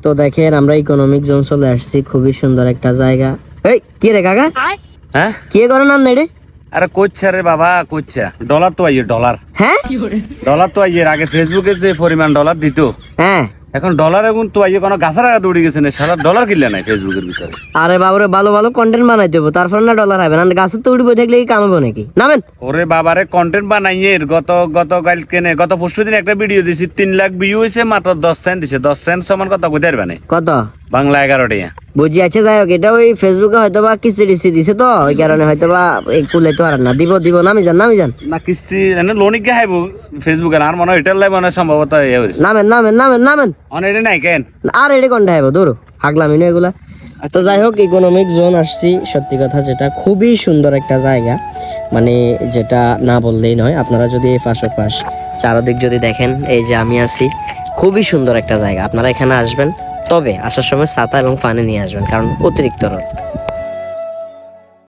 তো দেখেন আমরা ইকোনমিক জোন চলে আসছি খুবই সুন্দর একটা জায়গা। এই কি রে কাকা? হ্যাঁ? কে করে নাম রে? আরে কোচ্ছা রে বাবা কোচ্ছা ডলার তো আইয়ে ডলার। হ্যাঁ? ডলার তো আইয়ে আগে ফেসবুকে যে পরিমাণ ডলার দিত হ্যাঁ। এখন ডলার এখন তো আইয়ে কোনো গাছের আগা দৌড়ে গেছে না সারা ডলার কিনলে নাই ফেসবুকের ভিতরে। আরে বাবারে ভালো ভালো কন্টেন্ট বানাই দেবো তারপর না ডলার হবে না গাছের তো উঠবো দেখলে কি কামাবো নাকি? নামেন। ওরে বাবারে কন্টেন্ট বানাইয়ে গত গত কাল কেনে গত পরশু দিন একটা ভিডিও দিছি তিন লাখ ভিউ হয়েছে মাত্র দশ সেন্ট দিছে দশ সেন্ট সমান কত বুঝতে পারবে না। কত? বাংলা এগারো টাকা বুঝি আছে যাই হোক এটা ওই ফেসবুকে হয়তো বা কিস্তি টিস্তি দিছে তো ওই কারণে হয়তো বা এই কুলে তো আর না। দিব দিব নামি যান নামি যান। না কিস্তি এনে লোনিক গে হাইব ফেসবুকে আর মনে হয় এটার লাই মনে হয় সম্ভবত ইয়ে হয়েছে নামেন নামেন নামেন নামেন। অন এটা নাই কেন? আর এটি কোনটা হইব? দূর হাগলামি নয় এগুলা। তো যাই হোক ইকোনমিক জোন আসছি সত্যি কথা যেটা খুবই সুন্দর একটা জায়গা। মানে যেটা না বললেই নয় আপনারা যদি এই পাশ পাশ চারদিক যদি দেখেন এই যে আমি আছি খুবই সুন্দর একটা জায়গা। আপনারা এখানে আসবেন তবে আসার সময় ছাতা এবং পানি নিয়ে আসবেন কারণ অতিরিক্ত রোদ।